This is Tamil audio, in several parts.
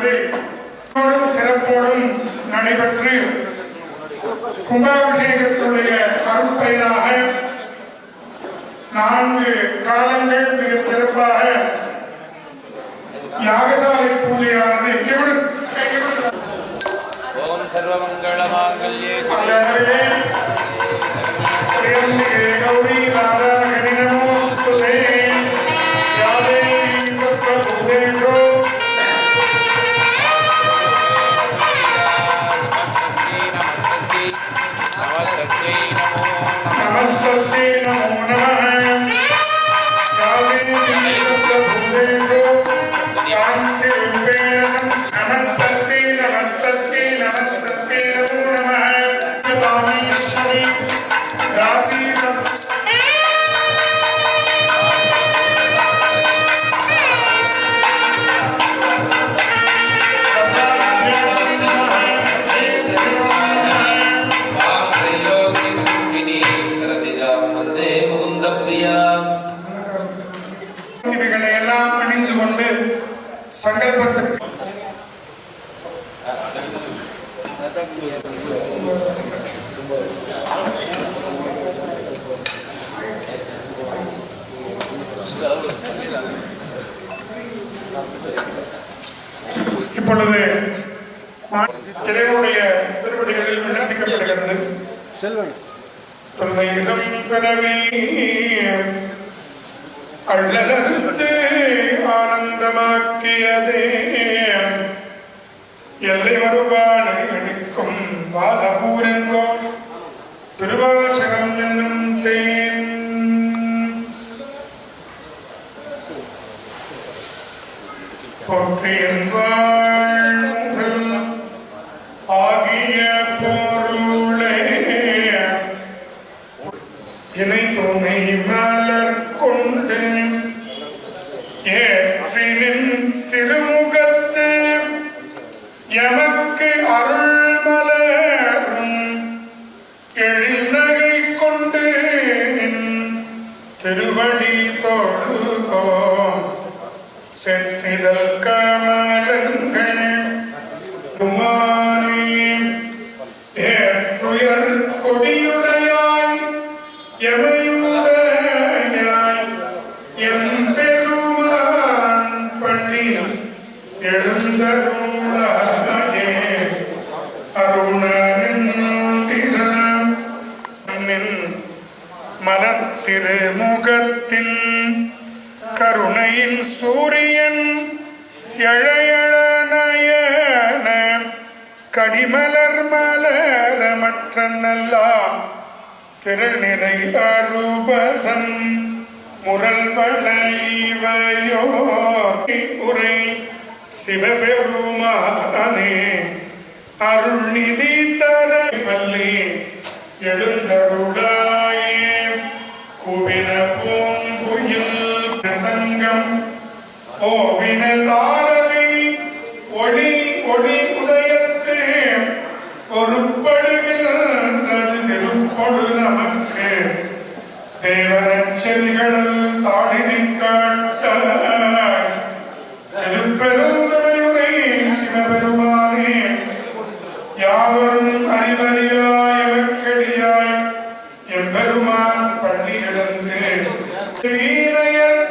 ஆனது சிறப்போடும் நடைபெற்று கும்பாபிஷேகத்தினுடைய அருட்பயனாக நான்கு காலங்கள் மிக சிறப்பாக யாகசாலை பூஜையானது ஓம் சர்வமங்கள மாங்கல்யே கௌரி நாராயண நமோஸ்துதே இறைவனுடைய திருவடிகளில் விண்ணப்பிக்கப்படுகிறது. தொல்லையிலும் பிறவி அள்ளலறுத்து ஆனந்தமாக்கியதே. எல்லை மறுபானை அளிக்கும் வாதபூரங்கோ திருவாசகம் என்னும் தேன். போற்றியன்பாள் செற்றிதழ் மற்றெல்லாம் திருநிறை அருபதன் முரல் வளைவையோ உரை சிவபெருமானே அருள்நிதி தர பள்ளி எழுந்தருளாயே. குவின பூங்குயில் சங்கம் ஓவின தேவரச்செறிகளில் தாடினை காட்டாய் திருப்பெருந்துறையுரை சிவபெருமானே யாவரும் அறிவறியாய் எமக்கடியாய் எம்பெருமான் பள்ளி எழுந்து ஈரையர்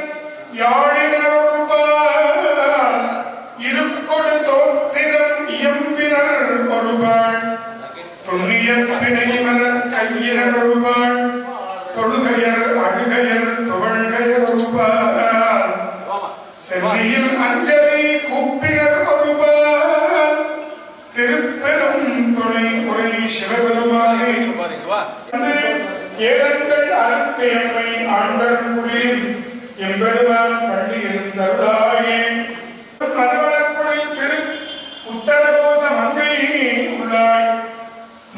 கூப்பினர் ஒருவாள் திருப்பெரும் துணை உரை சிவபெருமானே. ஏழங்கள் அறுத்தேமை ஆண்டர் புரியும் எம்பெருமான் பள்ளி எழுந்தருளாயே. மதவளர்ப்புழில் திரு உத்தரகோச மங்கை உள்ளாய்.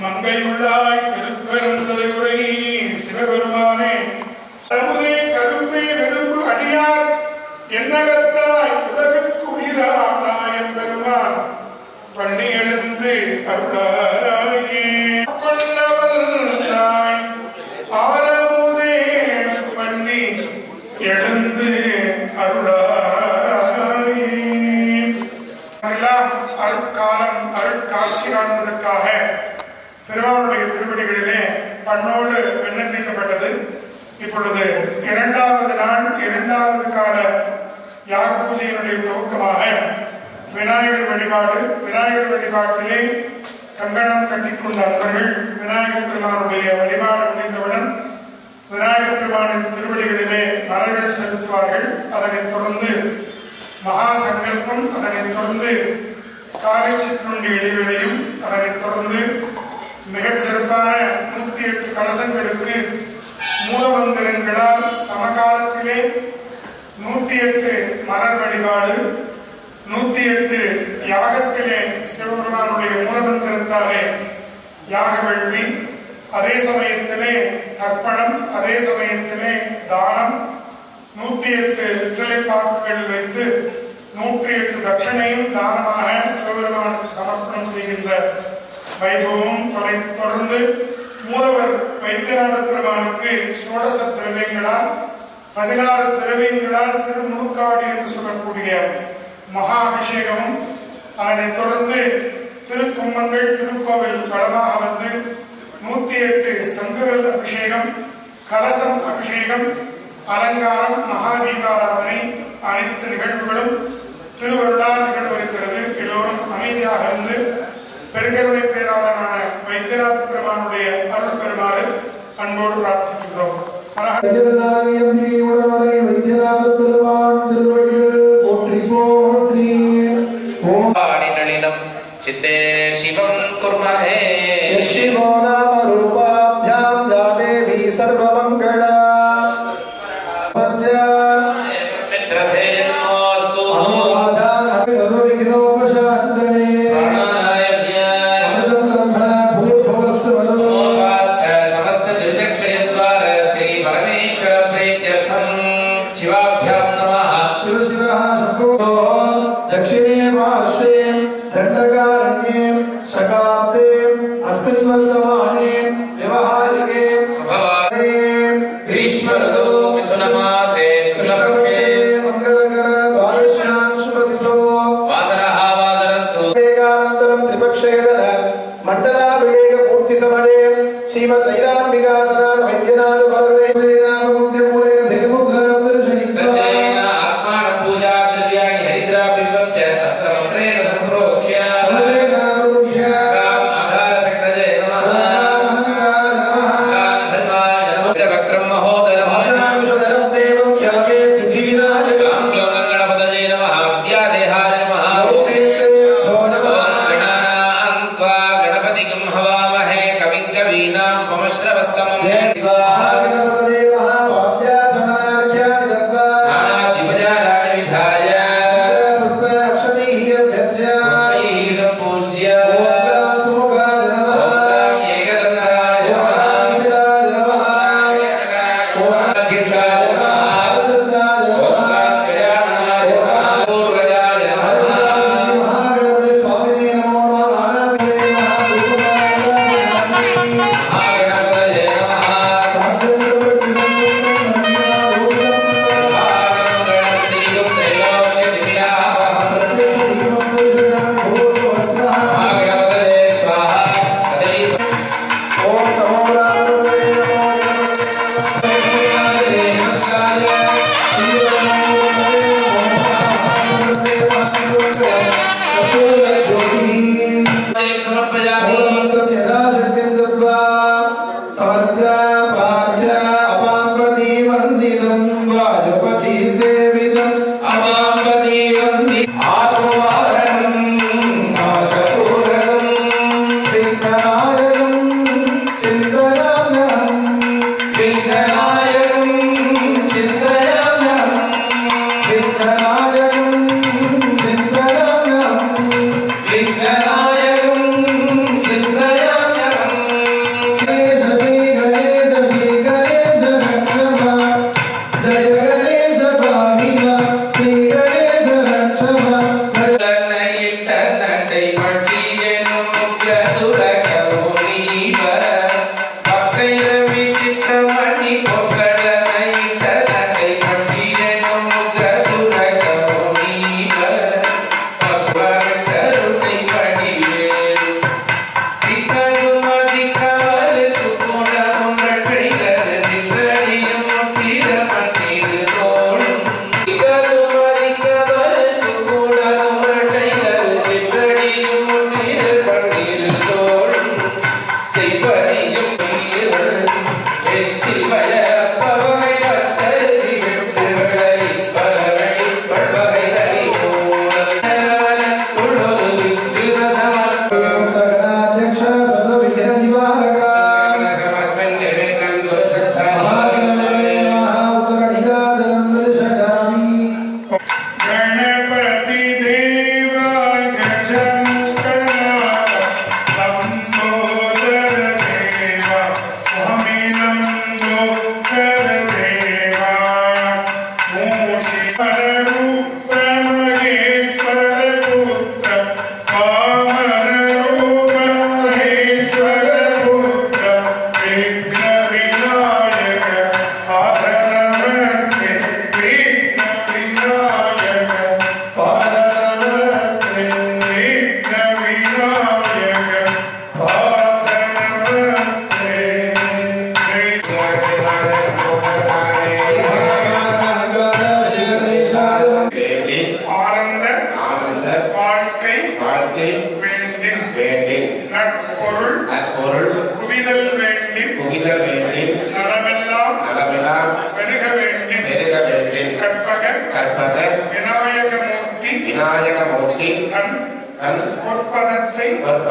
மங்கை உள்ளாய் திருப்பெரும் தலைமுறை சிவபெருமானே. இப்பொழுது இரண்டாவது நாள் இரண்டாவது கால யாக பூஜையினுடைய துவக்கமாக விநாயகர் வழிபாடு விநாயகர் வழிபாட்டிலே கங்கணம் கட்டிக்கொண்ட நண்பர்கள் விநாயகர் பெருமானுடைய வழிபாடு முடிந்தவுடன் விநாயகர் பெருமானின் திருவடிகளிலே மரங்கள் செலுத்துவார்கள். அதனைத் தொடர்ந்து மகா சங்கல்பம் அதனைத் தொடர்ந்து காலை சிற்றுண்டி இடைவெளியும் அதனைத் தொடர்ந்து மிகச் சிறப்பான நூத்தி எட்டு கலசங்களுக்கு மூலமந்திரங்களால் சமகாலத்திலே நூத்தி எட்டு மலர் வழிபாடு நூத்தி எட்டு யாகத்திலே சிவபெருமானுடைய மூலமந்திரத்தாலே யாக வேள்வி அதே சமயத்திலே தர்ப்பணம் அதே சமயத்திலே தானம் நூத்தி எட்டு வெற்றிலை வைத்து நூற்றி எட்டு தட்சணையும் தானமாக சிவபெருமானுக்கு சமர்ப்பணம் செய்கின்ற வைபவம் தொலை தொடர்ந்து மூலவர் வைத்தியநாத பெருமானுக்கு சோடச திரவியங்களால் பதினாறு திரவியங்களால் திருமுழுக்காடு என்று சொல்லக்கூடிய மகா அபிஷேகமும் அதனைத் தொடர்ந்து திருக்கும்மங்கள் திருக்கோவில் பலமாக வந்து நூத்தி எட்டு சங்குகள் அபிஷேகம் கலசம் அபிஷேகம் அலங்காரம் மகாதீபாராதனை அனைத்து நிகழ்வுகளும் திருவருளால் நிகழ்வருக்கிறது எல்லோரும் அமைதியாக இருந்து பெருங்கருணை பேராளரான வைத்தியநாத பெருமானுடைய அருள் பெருமாறு அன்போடு பிரார்த்திக்கின்றோம்.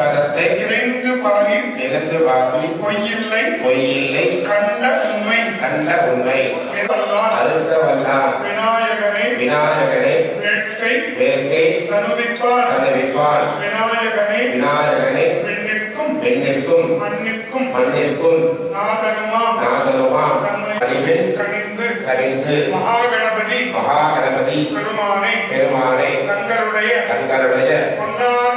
பொற்பதத்தை இறைந்து பாடி நிகழ்ந்து வாங்கி பொய்யில்லை. பொய்யில்லை கண்ட உண்மை கண்ட உண்மை. இதெல்லாம் அருந்த வல்லார் விநாயகனை விநாயகனே வேட்கை வேர்க்கை தனுவிப்பார். தனவிப்பான் விநாயகனை விநாயகனே பெண்ணிற்கும் பெண்ணிற்கும் மண்ணிற்கும் மண்ணிற்கும். நாதனுமாம். நாதனுமாம். அடிவில் கணிந்து கணிந்து. மகாகணபதி மகாகணபதி. பெருமானை பெருமானை. தங்களுடைய தங்களுடைய பொன்னார்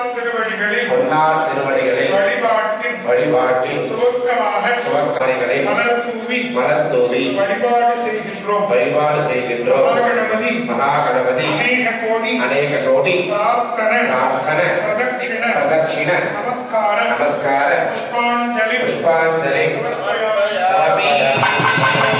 திருவடிகளில் பொன்னார் திருவடிகளில் வழிபாட்டின் வழிபாட்டில் துவக்கமாக துவக்கணைகளை மலர் தூவி மலர் தூவி வழிபாடு செய்கின்றோம் வழிபாடு செய்கின்றோம் மகாகணபதி மகாகணபதி அநேக கோடி அநேக கோடி பிரார்த்தன பிரார்த்தன பிரதட்சிண பிரதட்சிண நமஸ்கார நமஸ்கார புஷ்பாஞ்சலி புஷ்பாஞ்சலி சமர்ப்பயாமி. சமர்ப்பயாமி.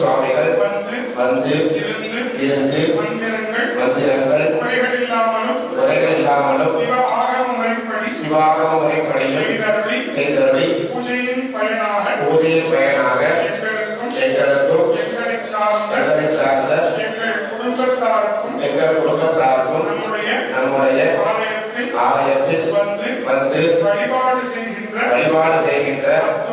சுவாமிகள் வந்து இருந்து மந்திரங்கள் குறைகள் இல்லாமலும் சிவாகம முறைப்படியும் செய்தருளி பூஜையின் பயனாக எங்களுக்கும் எங்களை சார்ந்த எங்களை குடும்பத்தாருக்கும் நம்முடைய ஆலயத்தில் வந்து வழிபாடு செய்கின்ற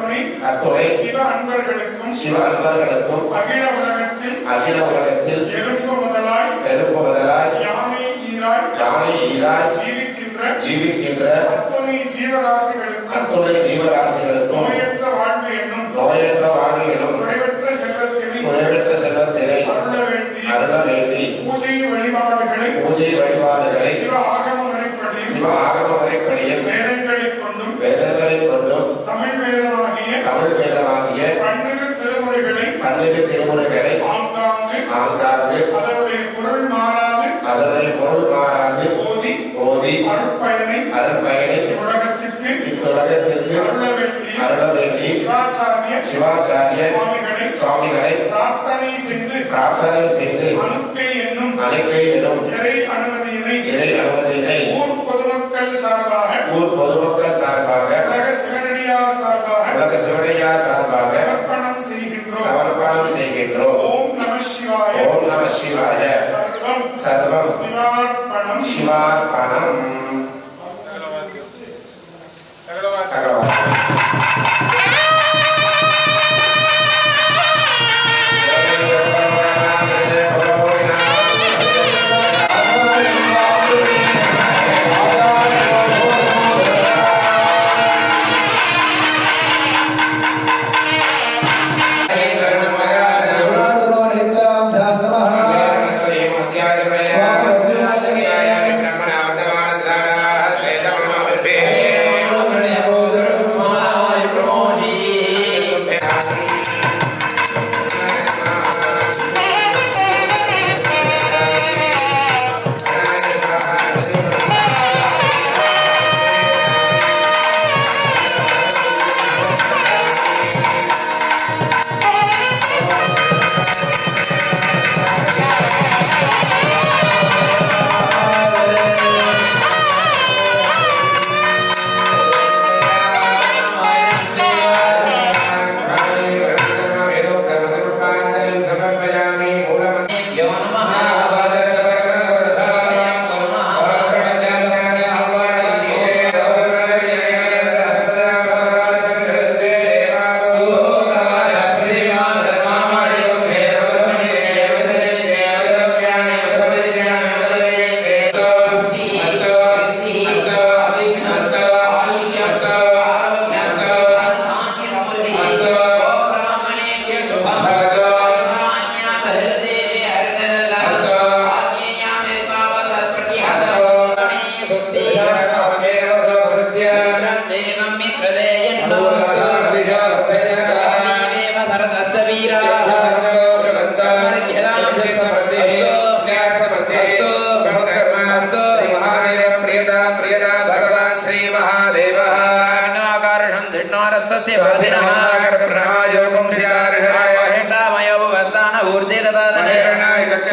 சிவ அன்பர்களுக்கும் சிவ அன்பர்களுக்கும் அகில உலகத்தில் அகில உலகத்தில் எறும்பு முதலாய் பெரும்பு முதலாய் யானை ஈராய் யானை ஈராய் ஜீவிக்கின்ற ஜீவிக்கின்ற அத்துணை ஜீவராசிகளுக்கும் அத்துணை ஜீவராசிகளுக்கும் நோயற்ற வாழ்வு என்னும் நோயற்ற வாழ்வு எனும் குறைவற்ற செல்வத்தினை குறைவற்ற செல்வத்தினை அருள வேண்டி அருள வேண்டி பூஜை வழிபாடுகளை பூஜை வழிபாடுகளை சிவ ஆகம முறைப்படி சிவ ஆகம முறைப்படியும் வேதங்களைக் கொண்டும் வேதங்களை கொண்டும் தமிழ் வேதமாகிய தமிழ் வேதமாகிய பன்னிரு திருமுறைகளை பன்னிரு திருமுறைகளை ஆங்காங்கு அதனுடைய பொருள் மாறாது அதனுடைய பொருள் மாறாது ஓதி ஓதி அருட்பயனை அருட்பயனில் உலகத்திற்கு இத்துலகத்திற்கு அருள வேண்டி சிவாச்சாரிய சிவாச்சாரிய சுவாமிகளை பிரார்த்தனை செய்து பிரார்த்தனை செய்து அனுப்பை என்னும் அழைக்கை எனும் இறை அனுமதியினை இறை அனுமதியினை ஊர் பொதுமக்கள் சார்பாக ஊர் பொதுமக்கள் சார்பாக உலக சார்பாக உலக சிவனையார் சார்பாக சமர்ப்பணம் செய்கின்றோம். சமர்ப்பணம் செய்கின்றோம். ஓம் நம சிவாய. ஓம் நம சிவாய. சர்வ சர்வம் சிவார்ப்பணம். சிவார்ப்பணம். சகலவாக்கம்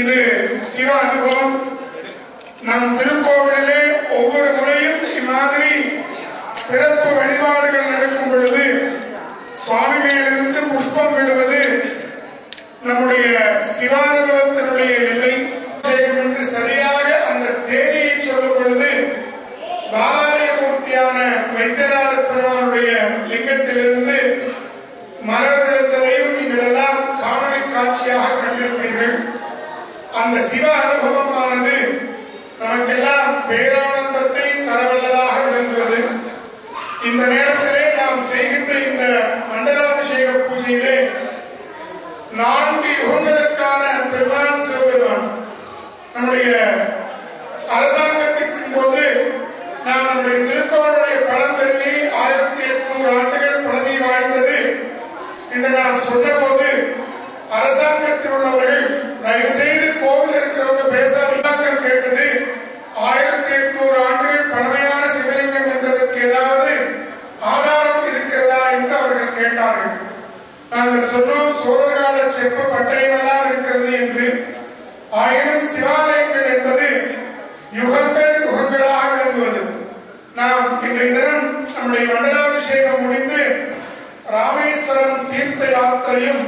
இது சிவ அனுபவம். நம் திருக்கோவிலே ஒவ்வொரு முறையும் இம்மாதிரி சிறப்பு வழிபாடுகள் நடக்கும் பொழுது சுவாமி மேலிருந்து புஷ்பம் விழுவது நம்முடைய சிவானுபவத்தினுடைய எல்லை. என்று சரியாக அந்த தேதியை சொல்லும் பொழுது பாலாலயமூர்த்தியான வைத்தியநாத பெருமானுடைய லிங்கத்திலிருந்து மலர் விழுந்ததையும் நீங்கள் எல்லாம் காணொலி காட்சியாக கண்டிருப்பீர்கள். அந்த சிவ அனுபவமானது நமக்கெல்லாம் பேரானந்தத்தை தரவல்லதாக விளங்குவது. இந்த நேரத்திலே நாம் செய்கின்ற இந்த மண்டலாபிஷேக பூஜையிலே நான்கு யுகங்களுக்கான பெருமான் சிவபெருமான் நம்முடைய அரசாங்கத்தின் போது நாம் நம்முடைய திருக்கோளுடைய பழம்பெருமை ஆயிரத்தி எட்நூறு ஆண்டுகள் பழமை வாய்ந்தது என்று நாம் சொன்னபோது அரசாங்கத்தில் உள்ளவர்கள் தயவு செய்து எட்நூறு ஆண்டுகள் பழமையான சிவலிங்கம் என்பதற்கு ஏதாவது ஆதாரம் இருக்கிறதா என்று அவர்கள் கேட்டார்கள். நாங்கள் சொன்னோம் சோழர்கால செப்ப பட்டயமெல்லாம் இருக்கிறது என்று. ஆயினும் சிவாலயங்கள் என்பது யுகங்கள் யுகங்களாக விளங்குவது. நாம் இன்றைய தினம் நம்முடைய மண்டலாபிஷேகம் முடிந்து ராமேஸ்வரம் தீர்த்த யாத்திரையும்